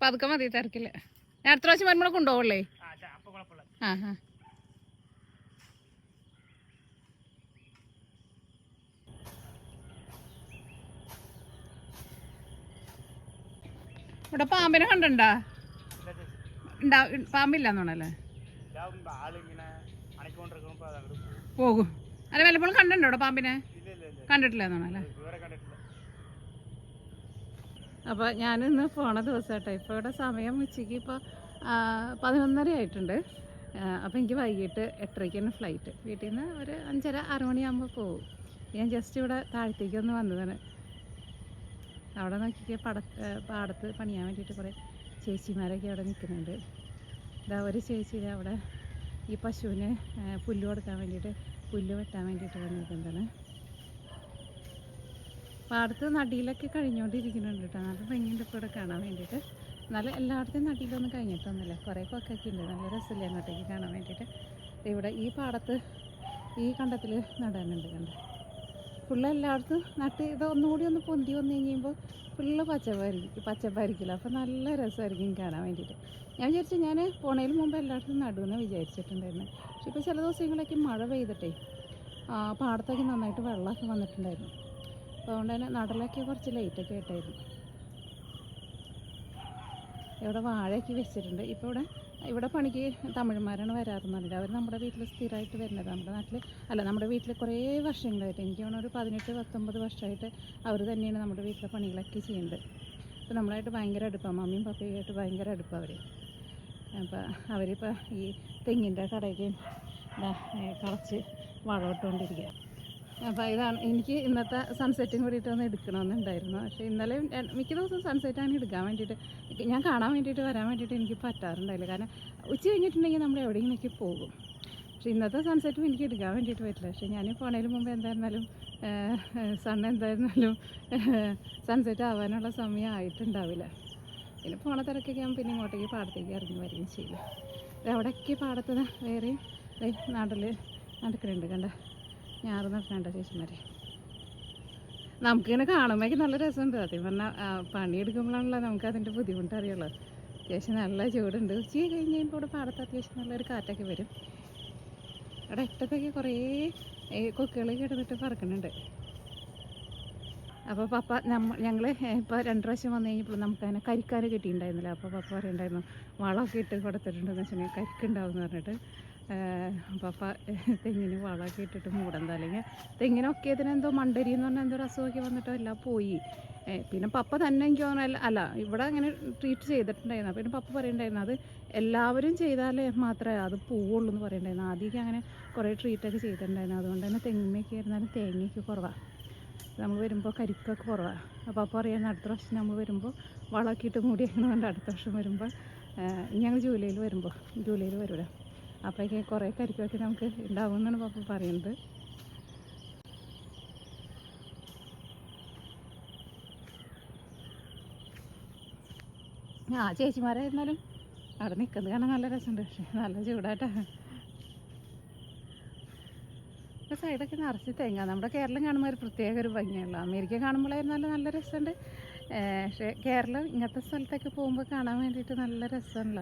പതുക്കെ മതി തിരക്കില്ല ഞാൻ അടുത്ത പ്രാവശ്യം വരുമ്പോൾ കൊണ്ടുപോകല്ലേ ആ ഇവിടെ പാമ്പിനെ കണ്ടണ്ടാ പാമ്പില്ലെന്നാണല്ലേ? പോകും. അല്ല വല്ലപ്പോഴും കണ്ടിട്ടുണ്ടോ ഇവിടെ പാമ്പിനെ? കണ്ടിട്ടില്ല എന്നാണല്ലേ ഇതുവരെ കണ്ടിട്ടില്ല. അപ്പോൾ ഞാനിന്ന് പോണ ദിവസമായിട്ടോ ഇപ്പോൾ ഇവിടെ സമയം ഉച്ചയ്ക്ക് ഇപ്പോൾ പതിനൊന്നര ആയിട്ടുണ്ട്. അപ്പോൾ എനിക്ക് വൈകിട്ട് എട്ടരയ്ക്കാണ് ഫ്ലൈറ്റ് വീട്ടിൽ നിന്ന് ഒരു അഞ്ചര ആറുമണിയാകുമ്പോൾ പോകും ഞാൻ ജസ്റ്റ് ഇവിടെ താഴത്തേക്ക് ഒന്ന് വന്നതാണ്. അവിടെ നോക്കിയ പട പാടത്ത് പണിയാൻ വേണ്ടിയിട്ട് കുറേ ചേച്ചിമാരൊക്കെ അവിടെ നിൽക്കുന്നുണ്ട്. ഇതാ ഒരു ചേച്ചി അവിടെ ഈ പശുവിന് പുല്ല് കൊടുക്കാൻ വേണ്ടിയിട്ട് പുല്ല് വെട്ടാൻ വേണ്ടിയിട്ട് വന്നിരിക്കുന്നതാണ്. പാടത്ത് നടിയിലൊക്കെ കഴിഞ്ഞുകൊണ്ടിരിക്കുന്നുണ്ട് കേട്ടോ. നല്ല ഭംഗിയുണ്ട് ഇപ്പോൾ ഇവിടെ കാണാൻ വേണ്ടിയിട്ട്. എന്നാലും എല്ലായിടത്തും നടിയിലൊന്നും കഴിഞ്ഞിട്ടൊന്നുമില്ല. കുറേ കൊക്കൊക്കെ ഉണ്ട്. നല്ല രസമില്ല അങ്ങോട്ടേക്ക് കാണാൻ വേണ്ടിയിട്ട്? ഇവിടെ ഈ പാടത്ത് ഈ കണ്ടത്തിൽ നടാനുണ്ട് കണ്ട്? ഫുള്ള് എല്ലായിടത്തും നട്ട് ഇത് ഒന്നുകൂടി ഒന്ന് പൊന്തി വന്നു കഴിയുമ്പോൾ ഫുള്ള് പച്ചപ്പായിരിക്കും പച്ചപ്പായിരിക്കില്ല. അപ്പോൾ നല്ല രസമായിരിക്കും കാണാൻ വേണ്ടിയിട്ട്. ഞാൻ വിചാരിച്ചു ഞാൻ പോണതിന് മുമ്പ് എല്ലായിടത്തും നടുമെന്ന് വിചാരിച്ചിട്ടുണ്ടായിരുന്നു. പക്ഷെ ഇപ്പോൾ ചില ദിവസങ്ങളൊക്കെ മഴ പെയ്തിട്ടേ പാടത്തൊക്കെ നന്നായിട്ട് വെള്ളമൊക്കെ വന്നിട്ടുണ്ടായിരുന്നു. അതുകൊണ്ട് തന്നെ നടലൊക്കെ കുറച്ച് ലൈറ്റൊക്കെ ആയിട്ടായിരുന്നു ഇവിടെ വാഴയൊക്കെ വെച്ചിട്ടുണ്ട്. ഇപ്പോൾ ഇവിടെ ഇവിടെ പണിക്ക് തമിഴന്മാരാണ് വരാറുന്നുണ്ട് അവർ നമ്മുടെ വീട്ടിൽ സ്ഥിരമായിട്ട് വരുന്നത്. നമ്മുടെ നാട്ടിൽ അല്ല നമ്മുടെ വീട്ടിൽ കുറേ വർഷങ്ങളായിട്ട്. എനിക്ക് തോന്നുന്നു ഒരു പതിനെട്ട് പത്തൊമ്പത് വർഷമായിട്ട് അവർ തന്നെയാണ് നമ്മുടെ വീട്ടിലെ പണികളൊക്കെ ചെയ്യുന്നത്. അപ്പോൾ നമ്മളായിട്ട് ഭയങ്കര അടുപ്പാണ് മമ്മിയും പപ്പയുമായിട്ട് ഭയങ്കര അടുപ്പം അവർ അപ്പോൾ അവരിപ്പോൾ ഈ തെങ്ങിന്റെ കടയ്ക്ക് കളച്ച് വളമിട്ടുകൊണ്ടിരിക്കുക അപ്പോൾ ഇതാണ് എനിക്ക് ഇന്നത്തെ സൺസെറ്റും കൂടിയിട്ട് ഒന്ന് എടുക്കണമെന്നുണ്ടായിരുന്നു. പക്ഷേ ഇന്നലെ മിക്ക ദിവസവും സൺസെറ്റാണ് എടുക്കാൻ വേണ്ടിയിട്ട് ഞാൻ കാണാൻ വേണ്ടിയിട്ട് വരാൻ വേണ്ടിയിട്ട് എനിക്ക് പറ്റാറുണ്ടായില്ല. കാരണം ഉച്ച കഴിഞ്ഞിട്ടുണ്ടെങ്കിൽ നമ്മൾ എവിടെയെങ്കിലൊക്കെ പോകും. പക്ഷേ ഇന്നത്തെ സൺസെറ്റും എനിക്ക് എടുക്കാൻ വേണ്ടിയിട്ട് പറ്റില്ല. പക്ഷേ ഞാൻ പോണതിന് മുമ്പ് എന്തായിരുന്നാലും സൺ എന്തായിരുന്നാലും സൺസെറ്റ് ആവാനുള്ള സമയം ആയിട്ടുണ്ടാവില്ല. പിന്നെ പോണ തിരക്കൊക്കെ ആകുമ്പോൾ പിന്നെ ഇങ്ങോട്ടേക്ക് പാടത്തേക്ക് ഇറങ്ങി വരികയും ചെയ്യും. അവിടെയൊക്കെ പാടത്ത് വേറെ നാട്ടിൽ നടക്കുന്നുണ്ട് കണ്ട? ഞാറ് നടക്കണ്ട ചേച്ചിമാരെ നമുക്കിങ്ങനെ കാണുമ്പോഴേക്ക് നല്ല രസമുണ്ട്. സത്യം പറഞ്ഞാൽ പണിയെടുക്കുമ്പോഴാണല്ലോ നമുക്ക് അതിന്റെ ബുദ്ധിമുട്ട് അറിയുള്ളൂ അത്യാവശ്യം നല്ല ചൂടുണ്ട്. ഉച്ച കഴിഞ്ഞ് കഴിയുമ്പോൾ ഇവിടെ പാടത്ത് അത്യാവശ്യം നല്ലൊരു കാറ്റൊക്കെ വരും. ഇവിടെ അറ്റത്തൊക്കെ കുറേ കൊക്കുകൾ കിടന്നിട്ട് പറക്കുന്നുണ്ട്. അപ്പോൾ പപ്പ നമ്മ ഞങ്ങൾ ഇപ്പോൾ രണ്ട് പ്രാവശ്യം വന്നു കഴിഞ്ഞപ്പോൾ നമുക്ക് അതിനെ കരിക്കാൻ കിട്ടിയിട്ടുണ്ടായിരുന്നില്ല. അപ്പോൾ പപ്പ പറയുണ്ടായിരുന്നു വളമൊക്കെ ഇട്ട് കൊടുത്തിട്ടുണ്ടെന്ന് വെച്ചിട്ടുണ്ടെങ്കിൽ കരിക്കുണ്ടാവും എന്ന് പറഞ്ഞിട്ട്. പപ്പ തെങ്ങിന് വളമൊക്കെ ഇട്ടിട്ട് മൂടണ്ട. അല്ലെങ്കിൽ തെങ്ങിനൊക്കെ ഇതിനെന്തോ മണ്ടരി എന്ന് പറഞ്ഞാൽ എന്തോ അസുഖമൊക്കെ വന്നിട്ടോ എല്ലാം പോയി. പിന്നെ പപ്പ തന്നെ എനിക്ക് തോന്നുന്നു അല്ല ഇവിടെ അങ്ങനെ ട്രീറ്റ് ചെയ്തിട്ടുണ്ടായിരുന്നു. പിന്നെ പപ്പ പറയുണ്ടായിരുന്നു അത് എല്ലാവരും ചെയ്താലേ മാത്രമേ അത് പോവുള്ളൂ എന്ന് പറയണ്ടായിരുന്നു ആദ്യമൊക്കെ അങ്ങനെ കുറേ ട്രീറ്റൊക്കെ ചെയ്തിട്ടുണ്ടായിരുന്നു. അതുകൊണ്ട് തന്നെ തെങ്ങിനൊക്കെ ആയിരുന്നാലും തേങ്ങയൊക്കെ കുറവാണ് നമ്മൾ വരുമ്പോൾ കരിക്കൊക്കെ കുറവാണ് അപ്പോൾ അപ്പോൾ അറിയാം അടുത്ത പ്രാവശ്യം നമ്മൾ വരുമ്പോൾ വളമൊക്കെ ഇട്ട് മൂടി അങ്ങനെ കൊണ്ട് അടുത്ത വർഷം വരുമ്പോൾ ഞങ്ങൾ ജൂലൈയിൽ വരുമ്പോൾ ജൂലൈയിൽ വരുമല്ലോ അപ്പോഴേക്ക് കുറേ കരിക്കൊക്കെ നമുക്ക് ഉണ്ടാവും എന്നാണ് പപ്പ പറയുന്നത്. ആ ചേച്ചിമാരായിരുന്നാലും അവിടെ നിൽക്കുന്നത് കാണാൻ നല്ല രസമുണ്ട്. പക്ഷേ നല്ല ചൂടായിട്ടാണ് ഈ സൈഡൊക്കെ നിറച്ച് തേങ്ങ. നമ്മുടെ കേരളം കാണുമ്പോൾ ഒരു പ്രത്യേക ഒരു ഭംഗിയുള്ള. അമേരിക്ക കാണുമ്പോഴായിരുന്നാലും നല്ല രസമുണ്ട്. പക്ഷേ കേരളം ഇങ്ങനത്തെ സ്ഥലത്തൊക്കെ പോകുമ്പോൾ കാണാൻ വേണ്ടിയിട്ട് നല്ല രസമുള്ള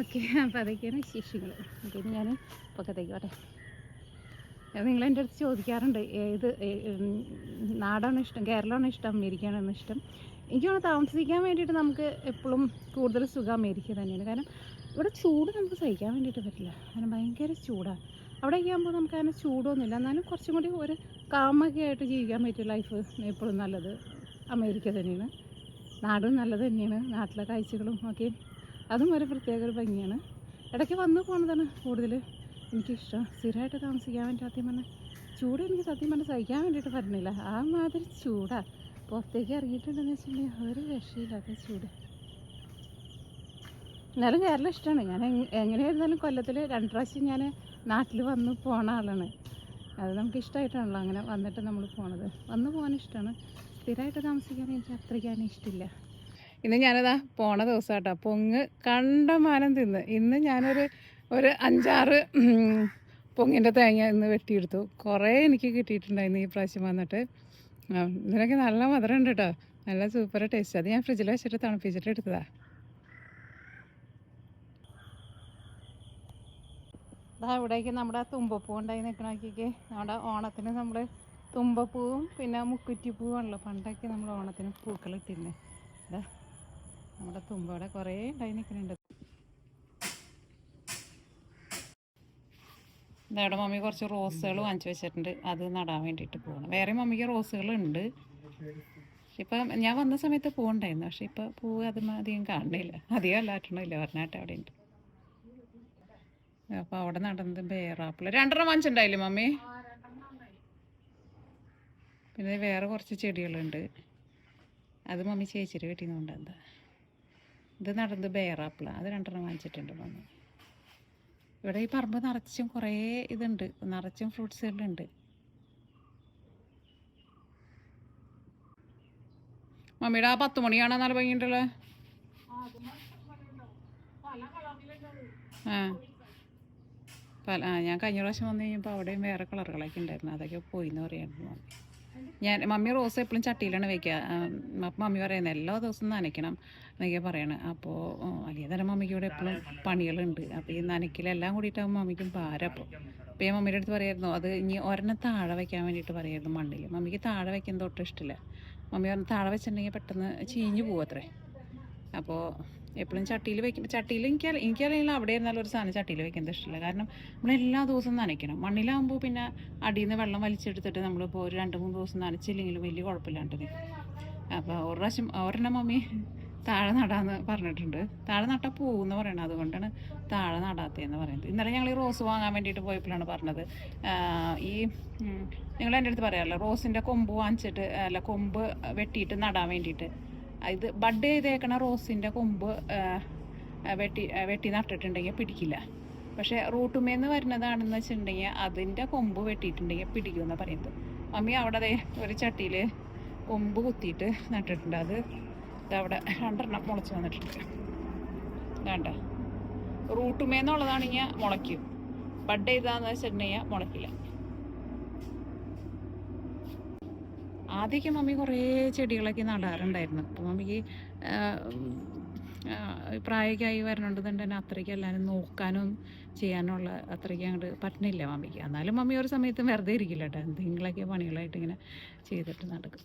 ഓക്കെ അപ്പോൾ അതൊക്കെയാണ് വിശേഷങ്ങൾ പിന്നെ ഞാൻ പൊക്കത്തേക്ക് പോട്ടെ. നിങ്ങൾ എന്റെ അടുത്ത് ചോദിക്കാറുണ്ട് ഏത് നാടാണ് ഇഷ്ടം കേരളമാണ് ഇഷ്ടം അമേരിക്കയാണോ ഇഷ്ടം? എനിക്ക് തോന്നുന്നു താമസിക്കാൻ വേണ്ടിയിട്ട് നമുക്ക് എപ്പോഴും കൂടുതൽ സുഖം അമേരിക്ക തന്നെയാണ്. കാരണം ഇവിടെ ചൂട് നമുക്ക് സഹിക്കാൻ വേണ്ടിയിട്ട് പറ്റില്ല. കാരണം ഭയങ്കര ചൂടാണ് അവിടെയൊക്കെ ആകുമ്പോൾ നമുക്ക് അങ്ങനെ ചൂടൊന്നുമില്ല. എന്നാലും കുറച്ചും കൂടി ഒരു കാമൊക്കെ ആയിട്ട് ജീവിക്കാൻ പറ്റിയ ലൈഫ് എപ്പോഴും നല്ലത് അമേരിക്ക തന്നെയാണ്. നാടും നല്ലത് തന്നെയാണ്. നാട്ടിലെ കാഴ്ചകളും ഒക്കെ അതും ഒരു പ്രത്യേക ഒരു ഭംഗിയാണ്. ഇടയ്ക്ക് വന്നു പോകുന്നതാണ് കൂടുതൽ എനിക്കിഷ്ടം. സ്ഥിരമായിട്ട് താമസിക്കാൻ വേണ്ടി സത്യം പറഞ്ഞാൽ ചൂട് എനിക്ക് സത്യം പറഞ്ഞാൽ സഹിക്കാൻ വേണ്ടിയിട്ട് പറ്റുന്നില്ല ആ മാതിരി ചൂടാണ് പുറത്തേക്ക് ഇറങ്ങിയിട്ടുണ്ടെന്ന് വെച്ചിട്ടുണ്ടെങ്കിൽ ഒരു രക്ഷയില്ലാത്ത ചൂട്. എന്നാലും കേരളം ഇഷ്ടമാണ് ഞാൻ എങ്- എങ്ങനെയായിരുന്നാലും കൊല്ലത്തിൽ രണ്ട് പ്രാവശ്യം ഞാൻ നാട്ടിൽ വന്ന് പോണ ആളാണ്. അത് നമുക്ക് ഇഷ്ടമായിട്ടാണല്ലോ അങ്ങനെ വന്നിട്ട് നമ്മൾ പോണത്. വന്ന് പോകാൻ ഇഷ്ടമാണ് സ്ഥിരമായിട്ട് താമസിക്കാൻ എനിക്ക് അത്രയ്ക്കാനും ഇഷ്ടമില്ല ഇന്ന് ഞാനതാ പോണ ദിവസം കേട്ടോ പൊങ്ങ് കണ്ടമാനം തിന്ന്. ഇന്ന് ഞാനൊരു ഒരു അഞ്ചാറ് പൊങ്ങിന്റെ തേങ്ങ ഇന്ന് വെട്ടിയെടുത്തു. കുറേ എനിക്ക് കിട്ടിയിട്ടുണ്ടായിരുന്നു ഈ പ്രാവശ്യം വന്നിട്ട്. ഇതിനൊക്കെ നല്ല മധുരം ഉണ്ട് കേട്ടോ നല്ല സൂപ്പർ ടേസ്റ്റ് അത് ഞാൻ ഫ്രിഡ്ജിൽ വെച്ചിട്ട് തണുപ്പിച്ചിട്ട് എടുത്തതാ. ദാ ഇവിടേക്ക് നമ്മുടെ തുമ്പപ്പൂ ഉണ്ടായി നിൽക്കണോക്കിക്ക് നമ്മുടെ ഓണത്തിന് നമ്മൾ തുമ്പപ്പൂവും പിന്നെ മുക്കുറ്റിപ്പൂവും ആണല്ലോ പണ്ടൊക്കെ നമ്മൾ ഓണത്തിന് ഇതാ നമ്മുടെ തുമ്പവിടെ കുറേ ഉണ്ടായി നിൽക്കുന്നുണ്ട്. ഇതവിടെ മമ്മി കുറച്ച് റോസുകൾ വാങ്ങിച്ചു വെച്ചിട്ടുണ്ട്. അത് നടാൻ വേണ്ടിയിട്ട് പോകണം വേറെ മമ്മിക്ക് റോസുകളുണ്ട് ഇപ്പം ഞാൻ വന്ന സമയത്ത് പൂവുണ്ടായിരുന്നു. പക്ഷെ ഇപ്പം പൂവ് അത് അധികം കാണുന്നില്ല. അധികം അല്ലാട്ടണില്ല പറഞ്ഞാട്ട് അവിടെ ഉണ്ട്. അപ്പോൾ അവിടെ നടന്നത് ബേറാപ്പിള. രണ്ടെണ്ണം വാങ്ങിച്ചിട്ടുണ്ടായില്ലേ മമ്മി? പിന്നെ വേറെ കുറച്ച് ചെടികളുണ്ട്. അത് മമ്മി ചേച്ചിയുടെ വീട്ടിൽ നിന്ന് ഇത് നടന്നത് ബേറാപ്പിള അത് രണ്ടെണ്ണം വാങ്ങിച്ചിട്ടുണ്ട് വന്ന് ഇവിടെ ഈ പറമ്പ് നിറച്ചും കുറേ ഇതുണ്ട്. നിറച്ചും ഫ്രൂട്ട്സുകളുണ്ട് മമ്മിയുടെ ആ പത്ത് മണിയാണ് നല്ല ഭംഗിയുണ്ടല്ലോ. ആ പല ആ. ഞാൻ കഴിഞ്ഞ പ്രാവശ്യം വന്നു കഴിഞ്ഞപ്പോൾ അവിടെയും വേറെ കളറുകളൊക്കെ ഉണ്ടായിരുന്നു. അതൊക്കെ പോയി എന്ന് പറയായിരുന്നു മമ്മി ഞാൻ മമ്മി റോസ് എപ്പോഴും ചട്ടിയിലാണ് വെക്കുക. അപ്പം മമ്മി പറയുന്നത് എല്ലാ ദിവസവും നനയ്ക്കണം എന്നൊക്കെ പറയണേ. അപ്പോൾ വലിയ തരം മമ്മിക്ക് ഇവിടെ എപ്പോഴും പണികളുണ്ട്. അപ്പോൾ ഈ നനയ്ക്കലെല്ലാം കൂടിയിട്ടാകുമ്പോൾ മമ്മിക്കും ഭാരം അപ്പോൾ അപ്പോൾ ഞാൻ മമ്മിയുടെ അടുത്ത് പറയായിരുന്നു അത് ഇനി ഒരെണ്ണം താഴെ വയ്ക്കാൻ വേണ്ടിയിട്ട് പറയായിരുന്നു മണ്ണിൽ. മമ്മിക്ക് താഴെ വയ്ക്കുന്നത് ഒട്ടും ഇഷ്ടമില്ല മമ്മി പറഞ്ഞു താഴെ വെച്ചിട്ടുണ്ടെങ്കിൽ പെട്ടെന്ന് ചീഞ്ഞു പോവത്രേ. അപ്പോൾ എപ്പോഴും ചട്ടിയിൽ വെക്കും ചട്ടിയിൽ എനിക്ക് എനിക്കറിയില്ല അവിടെ ഇരുന്നാലും ഒരു സാധനം ചട്ടിയിൽ വെക്കുന്നത് ഇഷ്ടമില്ല. കാരണം നമ്മൾ എല്ലാ ദിവസവും നനയ്ക്കണം. മണ്ണിലാകുമ്പോൾ പിന്നെ അടിയിൽ നിന്ന് വെള്ളം വലിച്ചെടുത്തിട്ട് നമ്മളിപ്പോൾ ഒരു രണ്ട് മൂന്ന് ദിവസം നനച്ചില്ലെങ്കിലും വലിയ കുഴപ്പമില്ലാണ്ട് അപ്പോൾ ഒരു പ്രാവശ്യം ഒരെണ്ണം മമ്മി താഴെ നടാന്ന് പറഞ്ഞിട്ടുണ്ട്. താഴെ നട്ടാൽ പോകുമെന്ന് പറയണത്. അതുകൊണ്ടാണ് താഴെ നടാത്തതെന്ന് പറയുന്നത്. ഇന്നലെ ഞങ്ങൾ ഈ റോസ് വാങ്ങാൻ വേണ്ടിയിട്ട് പോയപ്പോഴാണ് പറഞ്ഞത്. ഈ നിങ്ങൾ എന്റെ അടുത്ത് പറയാമല്ലോ റോസിന്റെ കൊമ്പ് വാങ്ങിച്ചിട്ട് അല്ല കൊമ്പ് വെട്ടിയിട്ട് നടാൻ വേണ്ടിയിട്ട്. ഇത് ബഡ് ചെയ്തേക്കണ റോസിന്റെ കൊമ്പ് വെട്ടി വെട്ടി നട്ടിട്ടുണ്ടെങ്കിൽ പിടിക്കില്ല. പക്ഷേ റൂട്ടുമേന്ന് വരുന്നതാണെന്ന് വെച്ചിട്ടുണ്ടെങ്കിൽ അതിന്റെ കൊമ്പ് വെട്ടിയിട്ടുണ്ടെങ്കിൽ പിടിക്കുമെന്ന് പറയുന്നത്. മമ്മി അവിടെ ഒരു ചട്ടിയിൽ കൊമ്പ് കുത്തിയിട്ട് നട്ടിട്ടുണ്ട്. അത് ഇതവിടെ രണ്ടെണ്ണം മുളച്ച് വന്നിട്ടുണ്ട്. വേണ്ട റൂട്ടുമേന്നുള്ളതാണെങ്കിൽ മുളയ്ക്കും. ബഡ് ചെയ്താന്ന് വെച്ചിട്ടുണ്ടെങ്കിൽ മുളയ്ക്കില്ല. ആദ്യമൊക്കെ മമ്മി കുറേ ചെടികളൊക്കെ നടാറുണ്ടായിരുന്നു. അപ്പോൾ മമ്മിക്ക് പ്രായമൊക്കെ ആയി വരണോണ്ട് തന്നെ അത്രയ്ക്ക് എല്ലാവരും നോക്കാനും ചെയ്യാനുള്ള അത്രയ്ക്ക് അങ്ങോട്ട് പറ്റണില്ല മമ്മിക്ക്. എന്നാലും മമ്മി ഒരു സമയത്തും വെറുതെ ഇരിക്കില്ല കേട്ടോ. എന്തെങ്കിലുമൊക്കെ പണികളായിട്ട് ഇങ്ങനെ ചെയ്തിട്ട് നടക്കും.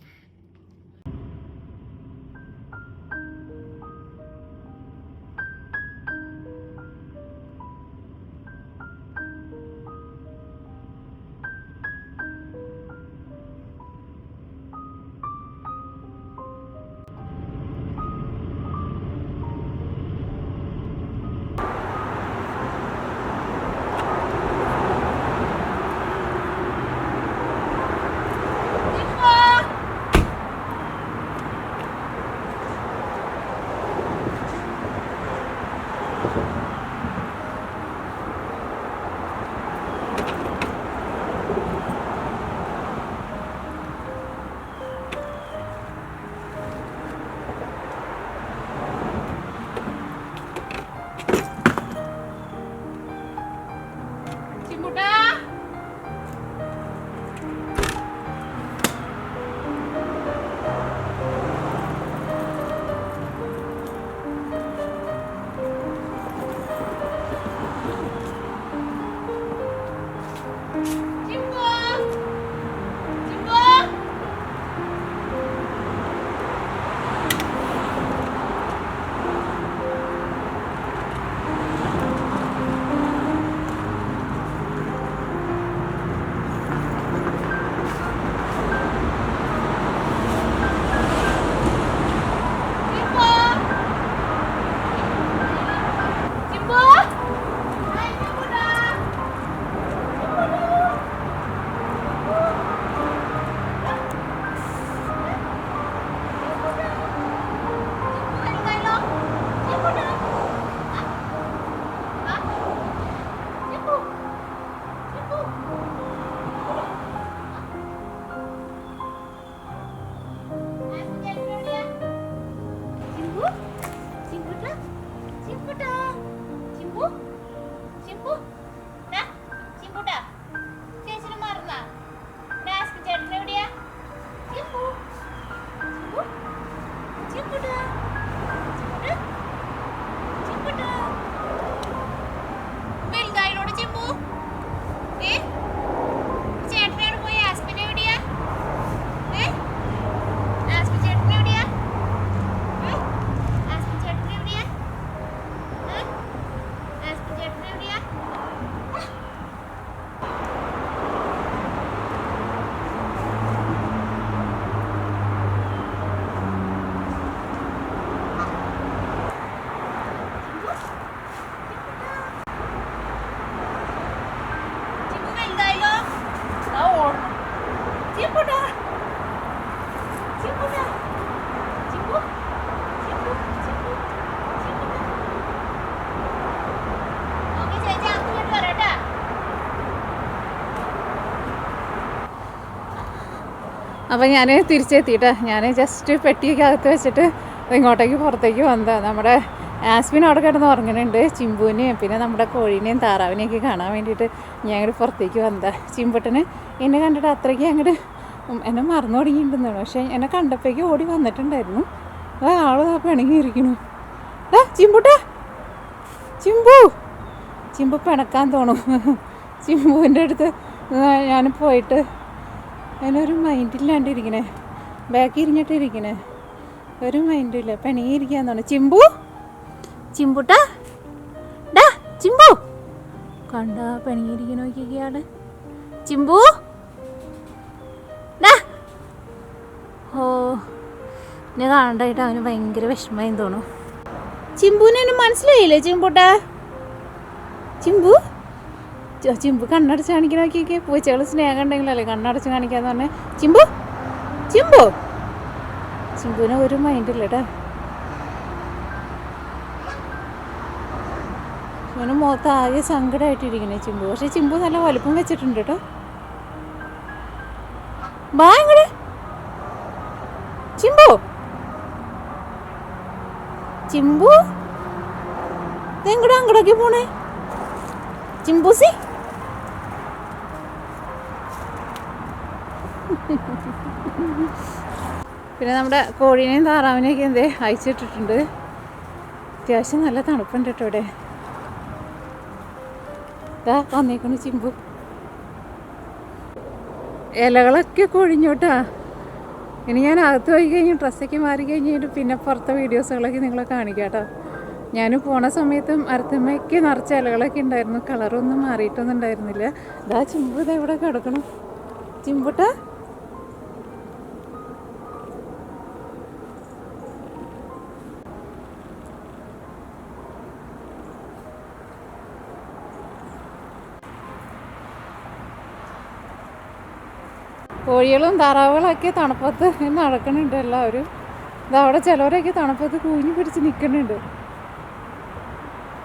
അപ്പം ഞാൻ തിരിച്ചെത്തിയിട്ട് ഞാൻ ജസ്റ്റ് പെട്ടിയൊക്കെ അകത്ത് വെച്ചിട്ട് ഇങ്ങോട്ടേക്ക് പുറത്തേക്ക് വന്നതാണ് നമ്മുടെ ആസ്മിൻ അവിടെ കിടന്ന് ഉറങ്ങുന്നുണ്ട് ചിമ്പുവിനെയും പിന്നെ നമ്മുടെ കോഴീനെയും താറാവിനെയൊക്കെ കാണാൻ വേണ്ടിയിട്ട് ഞാൻ അങ്ങോട്ട് പുറത്തേക്ക് വന്നതാണ് ചിമ്പട്ടന് എന്നെ കണ്ടിട്ട് അത്രയ്ക്ക് അങ്ങോട്ട് എന്നെ മറന്നു തുടങ്ങിയിട്ടുണ്ടെന്നാണ് പക്ഷേ എന്നെ കണ്ടപ്പോഴേക്ക് ഓടി വന്നിട്ടുണ്ടായിരുന്നു. ആ ആൾ പിണങ്ങി ഇരിക്കണു ആ ചിമ്പുട്ടാ! ചിമ്പു! ചിമ്പു പിണക്കാൻ തോന്നും. ചിമ്പുവിന്റെ അടുത്ത് ഞാൻ പോയിട്ട് അതിനൊരു മൈൻഡില്ലാണ്ടിരിക്കണേ ബാക്കി ഇരിഞ്ഞിട്ടിരിക്കണേ ഒരു മൈൻഡില്ല പിണങ്ങിയിരിക്കാൻ തോന്നുന്നു ചിമ്പു? ചിമ്പുട്ടാ? ഡാ ചിമ്പു. കണ്ട പണിയിരിക്കണ നോക്കിയാണ് ചിമ്പു? ഡാ. ഓ എന്നെ കാണണ്ടായിട്ട് അവന് ഭയങ്കര വിഷമമായി തോന്നുന്നു. ചിമ്പുവിനെ മനസ്സിലായില്ലേ ചിമ്പുട്ടാ? ചിമ്പു? ചിമ്പു കണ്ണടച്ച് കാണിക്കാൻ നോക്കിയൊക്കെ. പൂച്ചകൾ സ്നേഹം ഉണ്ടെങ്കിലല്ലേ കണ്ണടച്ച് കാണിക്കാന്ന് പറഞ്ഞേ. ചിമ്പു ചിമ്പു. ചിമ്പുവിന് ഒരു മൈൻഡില്ല കേട്ടാ ഇവന് മുഖത്ത് ആകെ സങ്കടമായിട്ടിരിക്കണേ ചിമ്പു. പക്ഷെ ചിമ്പു നല്ല വലുപ്പം വെച്ചിട്ടുണ്ട് കേട്ടോ ബാ ചിമ്പു. ചിമ്പു. എങ്ങടാ അങ്ങടൊക്കെ പോണേ. ചിമ്പൂസി. പിന്നെ നമ്മുടെ കോഴീനെയും താറാവിനെയൊക്കെ എന്തേ അയച്ചിട്ടിട്ടുണ്ട് അത്യാവശ്യം നല്ല തണുപ്പുണ്ട് കേട്ടോ ഇവിടെ. ഇതാ ചിമ്പു. ഇലകളൊക്കെ കൊഴിഞ്ഞോട്ടാ. ഇനി ഞാൻ അകത്ത് പോയി കഴിഞ്ഞു ഡ്രസ്സൊക്കെ മാറി കഴിഞ്ഞിട്ട് പിന്നെ പുറത്തെ വീഡിയോസുകളൊക്കെ നിങ്ങളെ കാണിക്കാം കേട്ടോ. ഞാൻ പോണ സമയത്തും അരത്തമ്മയ്ക്ക് നിറച്ച ഇലകളൊക്കെ ഉണ്ടായിരുന്നു. കളറൊന്നും മാറിയിട്ടൊന്നും ഉണ്ടായിരുന്നില്ല. ഇതാ ചിമ്പു ഇതാ ഇവിടെ കിടക്കണം. ചിമ്പുട്ടാ. കോഴികളും താറാവുകളൊക്കെ തണുപ്പത്ത് നടക്കണുണ്ട് എല്ലാവരും. ഇതവിടെ ചിലവരൊക്കെ തണുപ്പത്ത് കൂഞ്ഞു പിടിച്ച് നിൽക്കുന്നുണ്ട്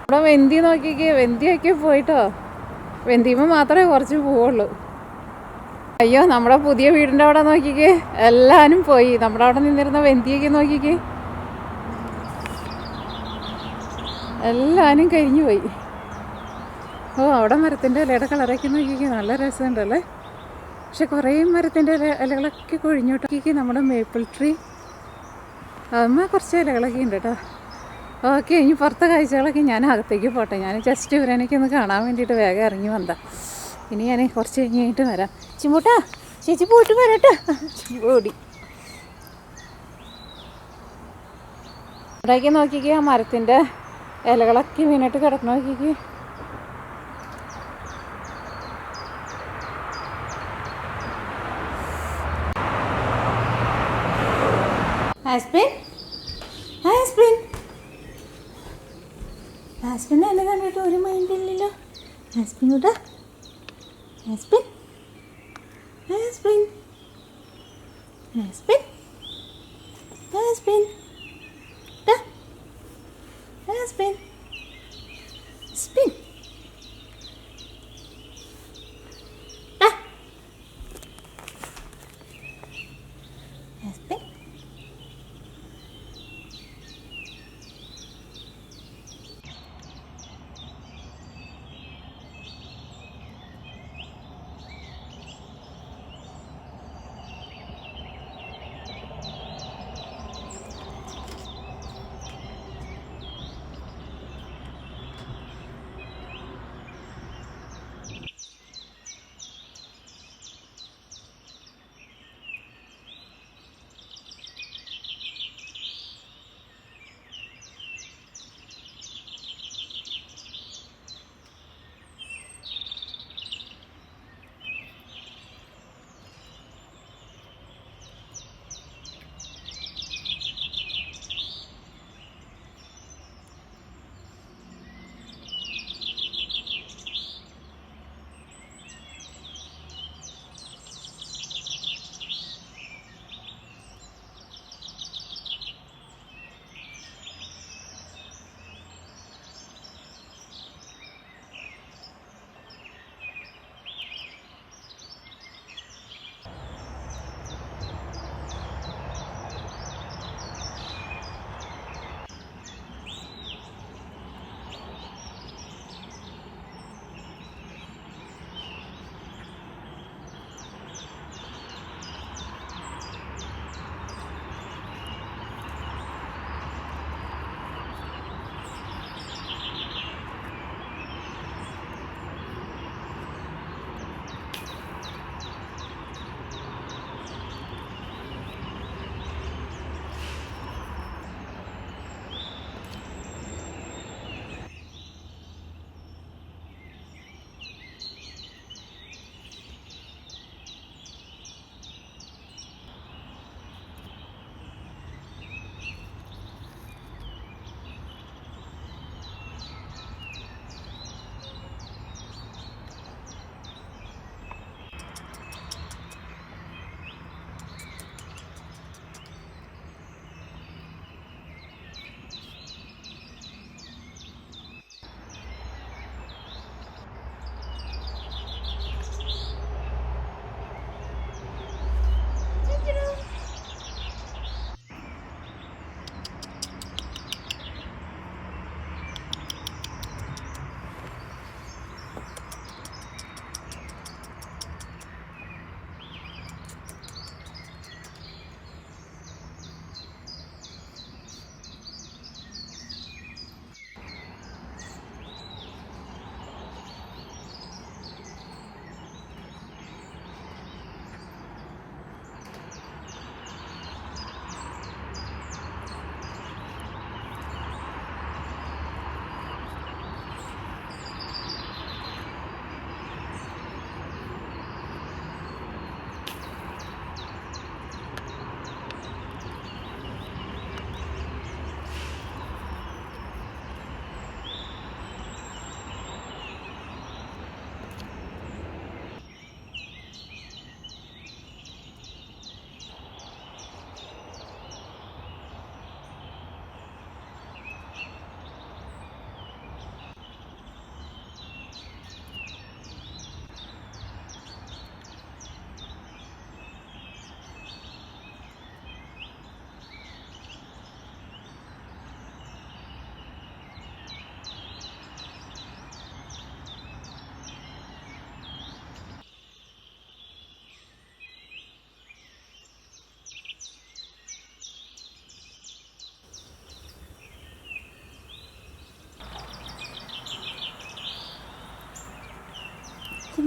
ഇവിടെ വെന്തി നോക്കിക്കേ വെന്തിയൊക്കെ പോയിട്ടോ. വെന്തിയുമ്പോൾ മാത്രമേ കുറച്ച് പോവുള്ളൂ. അയ്യോ നമ്മുടെ പുതിയ വീടിന്റെ അവിടെ നോക്കിക്കേ എല്ലാവരും പോയി. നമ്മുടെ അവിടെ നിന്നിരുന്ന വെന്തിയൊക്കെ നോക്കിക്കേ. എല്ലാവരും കരിഞ്ഞു പോയി. ഓ അവിടെ മരത്തിന്റെ ഇലയുടെ കളറൊക്കെ നോക്കിക്കേ നല്ല രസമുണ്ടല്ലേ? പക്ഷെ കുറേ മരത്തിന്റെ ഇല ഇലകളൊക്കെ കൊഴിഞ്ഞോട്ടേക്ക് നമ്മുടെ മേപ്പിൾ ട്രീ അമ്മ കുറച്ച് ഇലകളൊക്കെ ഉണ്ട് കേട്ടോ ഓക്കെ ഇനി പുറത്തെ കാഴ്ചകളൊക്കെ ഞാൻ അകത്തേക്ക് പോട്ടെ. ഞാൻ ജസ്റ്റ് ഇവരെനിക്ക് ഒന്ന് കാണാൻ വേണ്ടിയിട്ട് വേഗം ഇറങ്ങി വന്നതാ. ഇനി ഞാൻ കുറച്ച് കഴിഞ്ഞിട്ട് വരാം. ചിമ്മൂട്ടാ ചേച്ചി പോയിട്ട് വരട്ടെ. ഓടി. ഇവിടേക്ക് നോക്കിക്കുക ആ മരത്തിന്റെ ഇലകളൊക്കെ വീണിട്ട് കിടക്കണ നോക്കിക്കേ. ആസ്പിൻ? ആസ്പിൻ. ആസ്പിൻ എന്നെ കണ്ടിട്ട് ഒരു മൈൻഡില്ലല്ലോ ആസ്പിൻ കൂട്ടാ ആസ്പിൻ.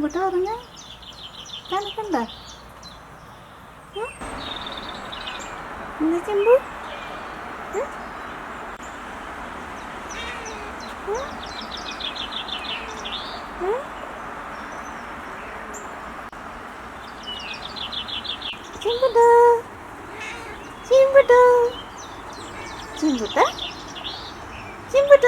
ചിമ്പുട്ട പറഞ്ഞ തണുക്കണ്ട എന്താ ചിമ്പു? ചിമ്പുട്ട ചിമ്പുട്ട ചിമ്പുട്ട ചിമ്പുട്ട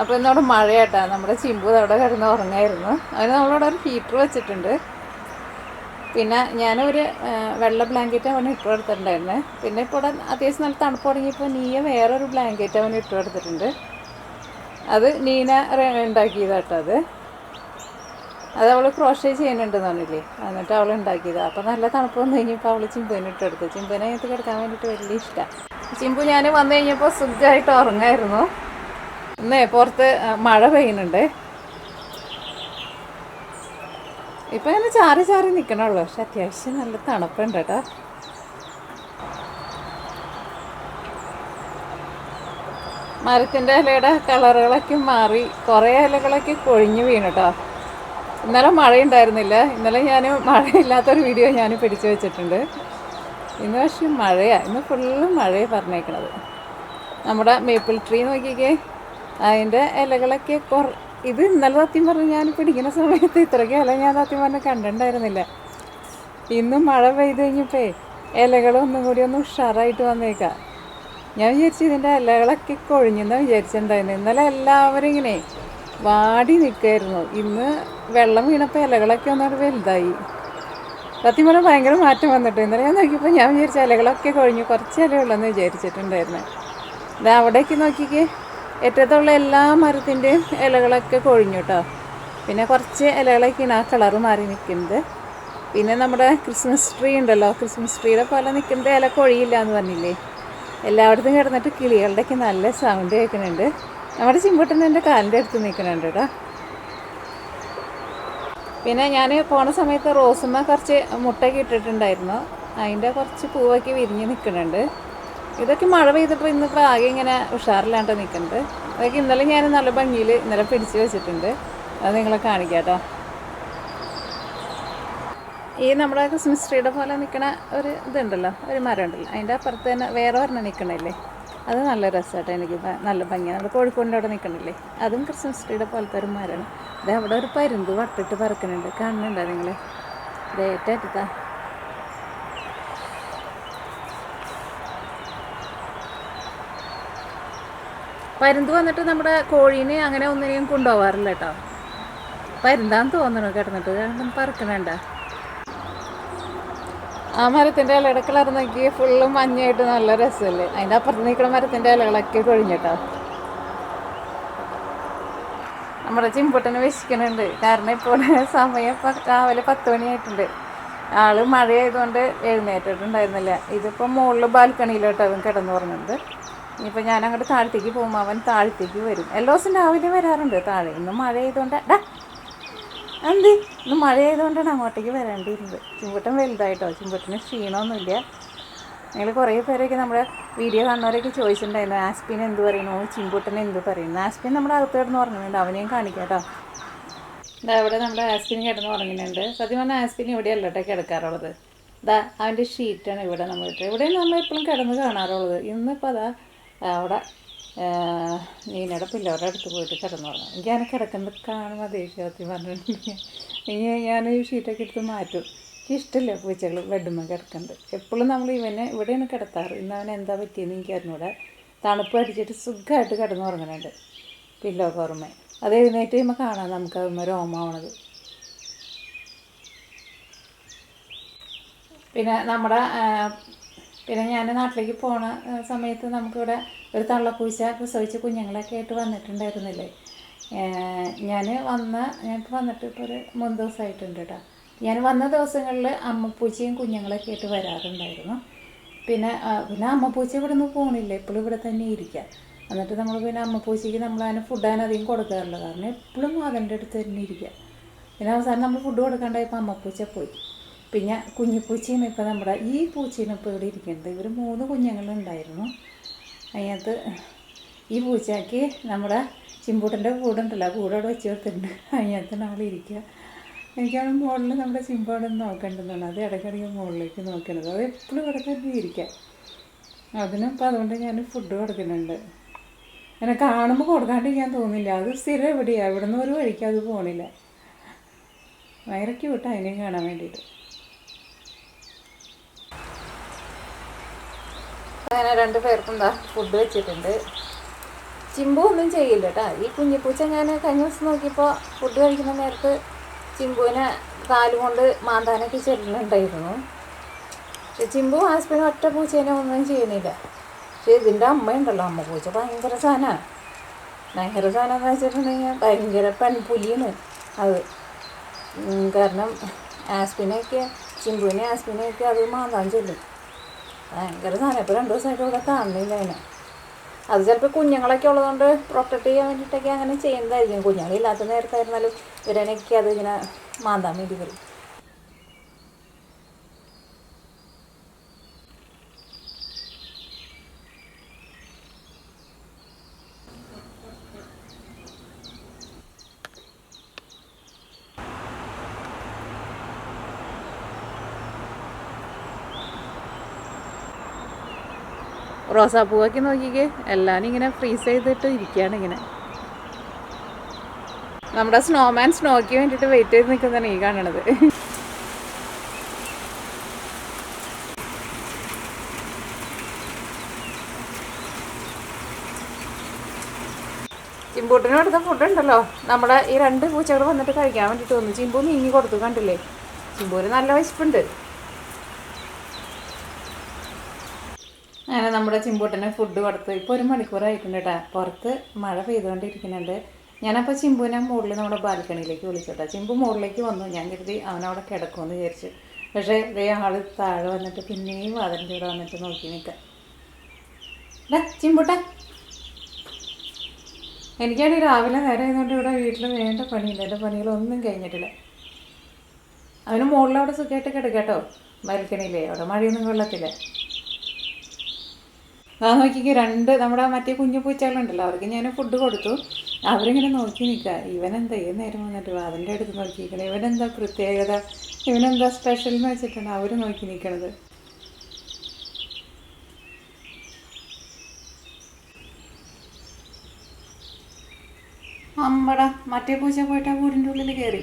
അപ്പോൾ ഇന്നവിടെ മഴയാട്ടാ നമ്മുടെ ചിമ്പു അവിടെ കിടന്ന് ഉറങ്ങായിരുന്നു. അതിന് നമ്മളവിടെ ഒരു ഹീറ്റർ വെച്ചിട്ടുണ്ട്. പിന്നെ ഞാനൊരു വെള്ള ബ്ലാങ്കറ്റ് അവന് ഇട്ട് കൊടുത്തിട്ടുണ്ടായിരുന്നു. പിന്നെ ഇപ്പോൾ ഇവിടെ അത്യാവശ്യം നല്ല തണുപ്പ് തുടങ്ങിയപ്പോൾ നീയ വേറൊരു ബ്ലാങ്കറ്റ് അവന് ഇട്ട് കൊടുത്തിട്ടുണ്ട്. അത് നീന ഉണ്ടാക്കിയതാട്ടോ അത്. അത് അവൾ ക്രോഷേ ചെയ്യുന്നുണ്ടെന്ന് പറഞ്ഞില്ലേ? എന്നിട്ട് അവൾ ഉണ്ടാക്കിയത്. അപ്പോൾ നല്ല തണുപ്പ് വന്നു കഴിഞ്ഞപ്പോൾ അവൾ ചിമ്പുവിന് ഇട്ടെടുത്തു ചിമ്പുവിനെ അതിനകത്ത് കിടക്കാൻ വേണ്ടിയിട്ട് വലിയ ഇഷ്ടമാണ് ചിമ്പു ഞാൻ വന്നു കഴിഞ്ഞപ്പോൾ സുഖമായിട്ട് ഉറങ്ങായിരുന്നു. ഇന്നേ പുറത്ത് മഴ പെയ്യുന്നുണ്ട്. ഇപ്പം ഇങ്ങനെ ചാറി ചാറി നിൽക്കണുള്ളൂ പക്ഷെ അത്യാവശ്യം നല്ല തണുപ്പുണ്ട് കേട്ടോ. മരത്തിന്റെ ഇലയുടെ കളറുകളൊക്കെ മാറി കുറേ ഇലകളൊക്കെ കൊഴിഞ്ഞു വീണു കേട്ടോ. ഇന്നലെ മഴയുണ്ടായിരുന്നില്ല. ഇന്നലെ ഞാൻ മഴയില്ലാത്തൊരു വീഡിയോ ഞാൻ പിടിച്ചു വെച്ചിട്ടുണ്ട്. ഇന്ന് പക്ഷേ മഴയാണ് ഇന്ന് ഫുള്ള് മഴയാണ് പറഞ്ഞേക്കണത്. നമ്മുടെ മേപ്പിൾ ട്രീ നോക്കിക്കേ. അതിന്റെ ഇലകളൊക്കെ കുറ ഇത് ഇന്നലെ സത്യം പറഞ്ഞു ഞാൻ പിടിക്കുന്ന സമയത്ത് ഇത്രയ്ക്ക് ഇല ഞാൻ സത്യം പറഞ്ഞ് കണ്ടിട്ടുണ്ടായിരുന്നില്ല. ഇന്ന് മഴ പെയ്ത് കഴിഞ്ഞപ്പോ ഇലകളൊന്നും കൂടി ഒന്ന് ഉഷാറായിട്ട് വന്നേക്കാം. ഞാൻ വിചാരിച്ചു ഇതിന്റെ ഇലകളൊക്കെ കൊഴിഞ്ഞെന്ന് വിചാരിച്ചിട്ടുണ്ടായിരുന്നു. ഇന്നലെ എല്ലാവരും ഇങ്ങനെ വാടി നിൽക്കായിരുന്നു ഇന്ന് വെള്ളം വീണപ്പോൾ ഇലകളൊക്കെ ഒന്നോട് വലുതായി. സത്യം പറഞ്ഞാൽ ഭയങ്കര മാറ്റം വന്നിട്ട് ഇന്നലെ ഞാൻ നോക്കിയപ്പോൾ ഞാൻ വിചാരിച്ച ഇലകളൊക്കെ കൊഴിഞ്ഞു കുറച്ച് ഇലയുള്ളെന്ന് വിചാരിച്ചിട്ടുണ്ടായിരുന്നു. ഇത് അവിടേക്ക് നോക്കിക്കേ. ഏറ്റത്തുള്ള എല്ലാ മരത്തിന്റെയും ഇലകളൊക്കെ കൊഴിഞ്ഞു കേട്ടോ പിന്നെ കുറച്ച് ഇലകളൊക്കെയാണ് ആ കളറ് മാറി നിൽക്കുന്നത്. പിന്നെ നമ്മുടെ ക്രിസ്മസ് ട്രീ ഉണ്ടല്ലോ. ക്രിസ്മസ് ട്രീയുടെ പോലെ നിൽക്കുന്നത് ഇല കൊഴിയില്ല എന്ന് പറഞ്ഞില്ലേ? എല്ലായിടത്തും കിടന്നിട്ട് കിളികളുടെയൊക്കെ നല്ല സൗണ്ട് കേൾക്കുന്നുണ്ട്. നമ്മുടെ ചിമ്പുട്ടൻ എന്റെ കാലിന്റെ അടുത്ത് നിൽക്കുന്നുണ്ട് കേട്ടോ പിന്നെ ഞാൻ പോണ സമയത്ത് റോസുമ്മ കുറച്ച് മുട്ടയൊക്കെ ഇട്ടിട്ടുണ്ടായിരുന്നു. അതിന്റെ കുറച്ച് പൂവൊക്കെ വിരിഞ്ഞ് നിൽക്കുന്നുണ്ട്. ഇതൊക്കെ മഴ പെയ്തപ്പോൾ ഇന്നിപ്പോൾ ആകെ ഇങ്ങനെ ഉഷാറില്ലാണ്ട് നിൽക്കുന്നത് അതൊക്കെ ഇന്നലെ ഞാൻ നല്ല ഭംഗിയിൽ ഇന്നലെ പിടിച്ച് വെച്ചിട്ടുണ്ട്. അത് നിങ്ങളെ കാണിക്കാട്ടോ. ഈ നമ്മുടെ ക്രിസ്മസ് ട്രീയുടെ പോലെ നിൽക്കുന്ന ഒരു ഇതുണ്ടല്ലോ ഒരു മരം ഉണ്ടല്ലോ അതിന്റെ അപ്പുറത്ത് തന്നെ വേറെ ഒരെണ്ണം നിൽക്കണില്ലേ അത് നല്ല രസമായിട്ട് എനിക്ക് നല്ല ഭംഗിയാണ്. നമ്മൾ കോഴിക്കോടിന്റെ അവിടെ നിൽക്കണില്ലേ അതും ക്രിസ്മസ് ട്രീയുടെ പോലത്തെ ഒരു മരമാണ്. ഇത് അവിടെ ഒരു പരുന്ത് വട്ടിട്ട് പറക്കുന്നുണ്ട് കാണുന്നുണ്ടോ നിങ്ങൾ ഡേറ്റ് ഏറ്റെടുത്താ പരുന്ത് വന്നിട്ട് നമ്മുടെ കോഴീനെ അങ്ങനെ ഒന്നിനെയും കൊണ്ടുപോകാറില്ല കേട്ടോ. പരുന്താന്ന് തോന്നണു കിടന്നിട്ട്. കാരണം പറക്കണണ്ട. ആ മരത്തിന്റെ ഇലയുടെ കളർ ഫുള്ള് മഞ്ഞായിട്ട് നല്ല രസമല്ലേ? അതിന്റെ അപ്പുറത്ത് നിൽക്കുന്ന മരത്തിന്റെ ഇലകളൊക്കെ കൊഴിഞ്ഞിട്ടോ. നമ്മുടെ ചിമ്പുട്ടന് വിശിക്കുന്നുണ്ട്. കാരണം ഇപ്പോൾ സമയം ഇപ്പം രാവിലെ പത്ത് മണിയായിട്ടുണ്ട്. ആൾ മഴയായതുകൊണ്ട് എഴുന്നേറ്റിട്ടുണ്ടായിരുന്നില്ല. ഇതിപ്പോൾ മുകളിൽ ബാൽക്കണിയിലോട്ട് അവൻ കിടന്നു പറഞ്ഞിട്ടുണ്ട് ഇനിയിപ്പോൾ ഞാൻ അങ്ങോട്ട് താഴത്തേക്ക് പോകുമ്പോൾ അവൻ താഴത്തേക്ക് വരും. എല്ലാ ദിവസം രാവിലെ വരാറുണ്ട് താഴെ. ഇന്ന് മഴ ഡാ എന്ത്? ഇന്ന് മഴ ആയതുകൊണ്ടാണ് അങ്ങോട്ടേക്ക് വരേണ്ടിയിരുന്നത്. ചുമ്പട്ടൻ വലുതായിട്ടോ? ചുമ്പട്ടന് ക്ഷീണമൊന്നുമില്ല. നിങ്ങൾ കുറേ പേരൊക്കെ നമ്മുടെ വീഡിയോ കാണുന്നവരൊക്കെ ചോദിച്ചിട്ടുണ്ടായിരുന്നു ആസ്പിൻ എന്ത് പറയുന്നു? ചിമ്പുട്ടൻ എന്ത് പറയുന്നു? ആസ്പിൻ നമ്മുടെ അകത്ത് കിടന്ന് ഉറങ്ങുന്നുണ്ട്. അവനെയും കാണിക്കാം കേട്ടോ. ഇതാ ഇവിടെ നമ്മുടെ ആസ്പിൻ കിടന്ന് ഉറങ്ങുന്നുണ്ട്. സത്യം പറഞ്ഞാൽ ആസ്പിൻ ഇവിടെയല്ല കേട്ടോ കിടക്കാറുള്ളത്. ഇതാ അവന്റെ ഷീറ്റാണ് ഇവിടെ നമ്മൾ ഇട്ട് ഇവിടെ നമ്മൾ എപ്പോഴും കിടന്ന് കാണാറുള്ളത്. ഇന്നിപ്പോൾ അതാ അവിടെ നീനയുടെ പിള്ളേരുടെ അടുത്ത് പോയിട്ട് കിടന്നുറങ്ങും എനിക്ക് അങ്ങനെ കിടക്കുന്നത് കാണുമ്പോൾ ദേഷ്യത്തിൽ പറഞ്ഞിട്ടുണ്ടെങ്കിൽ ഇനി ഞാൻ ഈ ഷീറ്റൊക്കെ എടുത്ത് മാറ്റും. എനിക്ക് ഇഷ്ടമില്ല പൂച്ചകൾ ബെഡുമ്മ കിടക്കുന്നത് എപ്പോഴും നമ്മൾ ഇവനെ ഇവിടെയാണ് കിടത്താറ്. ഇന്ന് അവൻ എന്താ പറ്റിയെന്ന് എനിക്ക് അറിഞ്ഞൂടെ. തണുപ്പ് അടിച്ചിട്ട് സുഖമായിട്ട് കിടന്നുറങ്ങുന്നുണ്ട് പില്ലോ ഓർമ്മ അത് എഴുന്നേറ്റ് കഴിയുമ്പോൾ കാണാം നമുക്ക് അതുമ്മ രോമാവണത്. പിന്നെ നമ്മുടെ പിന്നെ ഞാൻ നാട്ടിലേക്ക് പോണ സമയത്ത് നമുക്കിവിടെ ഒരു തള്ളപ്പൂച്ച പ്രസവിച്ച കുഞ്ഞുങ്ങളൊക്കെ ആയിട്ട് വന്നിട്ടുണ്ടായിരുന്നില്ലേ? ഞാൻ വന്ന ഞങ്ങൾക്ക് വന്നിട്ട് ഇപ്പോൾ ഒരു മൂന്ന് ദിവസമായിട്ടുണ്ട് കേട്ടോ ഞാൻ വന്ന ദിവസങ്ങളിൽ അമ്മപ്പൂച്ചയും കുഞ്ഞുങ്ങളൊക്കെ ആയിട്ട് വരാറുണ്ടായിരുന്നു. പിന്നെ പിന്നെ അമ്മപ്പൂച്ച ഇവിടെ നിന്ന് പോകണില്ല എപ്പോഴും ഇവിടെ തന്നെ ഇരിക്കുക എന്നിട്ട് നമ്മൾ പിന്നെ അമ്മപ്പൂച്ചയ്ക്ക് നമ്മൾ അതിന് ഫുഡ് അതിന് അധികം കൊടുക്കാറില്ല കാരണം എപ്പോഴും അതിന്റെ അടുത്ത് തന്നെ ഇരിക്കുക പിന്നെ അവസാനം നമ്മൾ ഫുഡ് കൊടുക്കാണ്ടായപ്പോൾ അമ്മപ്പൂച്ച പോയി. പിന്നെ കുഞ്ഞിപ്പൂച്ചയും ഇപ്പോൾ നമ്മുടെ ഈ പൂച്ചയാണ് ഇപ്പോൾ ഇവിടെ ഇരിക്കുന്നത്. ഇവർ മൂന്ന് കുഞ്ഞുങ്ങളുണ്ടായിരുന്നു. അതിനകത്ത് ഈ പൂച്ചയ്ക്ക് നമ്മുടെ ചിമ്പൂട്ടന്റെ കൂടുണ്ടല്ലോ കൂടോടെ വെച്ച് കൊടുത്തിട്ടുണ്ട്. അതിനകത്ത് നമ്മൾ ഇരിക്കുക. എനിക്കാണ് മുകളിൽ നമ്മുടെ ചിമ്പോടെ നോക്കേണ്ടതാണ്. അത് ഇടയ്ക്കിടയ്ക്ക് മുകളിലേക്ക് നോക്കേണ്ടത് അത് എപ്പോഴും ഇവിടെ തന്നെ ഇരിക്കാം അതിനും ഇപ്പം അതുകൊണ്ട് ഞാൻ ഫുഡ് കൊടുക്കുന്നുണ്ട്. അങ്ങനെ കാണുമ്പോൾ കൊടുക്കാണ്ടിരിക്കാൻ തോന്നില്ല. അത് സ്ഥിരം എവിടെയാണ് ഇവിടുന്ന് ഒരു വഴിക്ക് അത് പോകണില്ല ഭയങ്കര വിട്ട് അതിനെയും കാണാൻ വേണ്ടിയിട്ട്. അങ്ങനെ രണ്ട് പേർക്കും എന്താ ഫുഡ് വെച്ചിട്ടുണ്ട്. ചിമ്പു ഒന്നും ചെയ്യില്ല കേട്ടോ ഈ കുഞ്ഞിപ്പൂച്ച ഞാൻ കഴിഞ്ഞ ദിവസം നോക്കിയപ്പോൾ ഫുഡ് കഴിക്കുന്ന നേരത്ത് ചിമ്പുവിനെ കാലുകൊണ്ട് മാന്താനൊക്കെ ചെല്ലുന്നുണ്ടായിരുന്നു. ചിമ്പു ഹസ്ബൻഡ് ഒറ്റ പൂച്ചേനെ ഒന്നും ചെയ്യുന്നില്ല. പക്ഷേ ഇതിന്റെ അമ്മയുണ്ടല്ലോ. അമ്മ പൂച്ച ഭയങ്കര സാധനമാണ് ഭയങ്കര സാധനം എന്ന് വെച്ചിട്ടുണ്ടെങ്കിൽ ഭയങ്കര പെൺപുലിയാണ് അത്. കാരണം ആസ്പിനെയൊക്കെ ചിമ്പുവിനെ ആസ്പിനെയൊക്കെ അത് മാന്താൻ ചെല്ലും. ഭയങ്കര സാധനം. ഇപ്പോൾ രണ്ട് ദിവസമായിട്ട് ഇവിടെ കാണുന്നില്ല അതിനെ അത് ചിലപ്പോൾ കുഞ്ഞുങ്ങളൊക്കെ ഉള്ളതുകൊണ്ട് പ്രൊട്ടക്ട് ചെയ്യാൻ വേണ്ടിയിട്ടൊക്കെ അങ്ങനെ ചെയ്യുന്നതായിരിക്കും. കുഞ്ഞുങ്ങളില്ലാത്ത നേരത്തായിരുന്നാലും ഇവരനൊക്കെ അത് ഇങ്ങനെ മാന്താൻ വേണ്ടി വരും. റോസാപ്പൂവൊക്കെ നോക്കിക്കേ. എല്ലാം ഇങ്ങനെ ഫ്രീസ് ചെയ്തിട്ട് ഇരിക്കുകയാണ് ഇങ്ങനെ. നമ്മുടെ സ്നോമാൻ സ്നോയ്ക്ക് വേണ്ടിയിട്ട് വെയിറ്റ് ചെയ്ത് നിൽക്കുന്നതാണ് ഈ കാണണത്. ചിമ്പൂട്ടിന് കൊടുത്ത ഫുഡ് ഉണ്ടല്ലോ. നമ്മുടെ ഈ രണ്ട് പൂച്ചകൾ വന്നിട്ട് കഴിക്കാൻ വേണ്ടിയിട്ട് വന്നു. ചിമ്പൂ നീങ്ങി കൊടുത്തു കണ്ടില്ലേ? ചിമ്പൂര് നല്ല വിശപ്പുണ്ട് അങ്ങനെ നമ്മുടെ ചിമ്പൂട്ടന് ഫുഡ് കൊടുത്ത് ഇപ്പോൾ ഒരു മണിക്കൂർ ആയിട്ടുണ്ട് കേട്ടോ പുറത്ത് മഴ പെയ്തുകൊണ്ടിരിക്കുന്നുണ്ട്. ഞാനപ്പോൾ ചിമ്പുവിനെ മുകളിൽ നമ്മുടെ ബാൽക്കണിയിലേക്ക് വിളിച്ചോട്ടാ. ചിമ്പു മുകളിലേക്ക് വന്നു. ഞാൻ കരുതി അവനവിടെ കിടക്കുമെന്ന് വിചാരിച്ചു. പക്ഷേ ഇതേ ആൾ താഴെ വന്നിട്ട് പിന്നെയും വാതിലിന്റെ ഇവിടെ വന്നിട്ട് നോക്കി നിൽക്കാം ചിമ്പൂട്ട. എനിക്കാണെങ്കിൽ രാവിലെ നേരം ആയതുകൊണ്ട് ഇവിടെ വീട്ടിൽ വേണ്ട പണിയില്ല. എന്റെ പണികളൊന്നും കഴിഞ്ഞിട്ടില്ല. അവന് മുകളിലവിടെ സുഖമായിട്ട് കിടക്കാട്ടോ. ബാൽക്കണിയിലേ. അവിടെ മഴയൊന്നും കൊള്ളത്തില്ല. ആ നോക്കിക്ക് രണ്ട് നമ്മുടെ മറ്റേ കുഞ്ഞു പൂച്ചകളുണ്ടല്ലോ അവർക്ക് ഞാൻ ഫുഡ് കൊടുത്തു. അവരിങ്ങനെ നോക്കി നിൽക്കുക. ഇവനെന്താ ഏത് നേരം വന്നിട്ട് അതിന്റെ അടുത്ത് നോക്കിയിരിക്കണം. ഇവനെന്താ പ്രത്യേകത? ഇവനെന്താ സ്പെഷ്യൽ എന്ന് വെച്ചിട്ടാണ് അവർ നോക്കി നിൽക്കണത്. അമ്മടാ മറ്റേ പൂച്ച പോയിട്ട് ആ വീടിന്റെ ഉള്ളിൽ കയറി.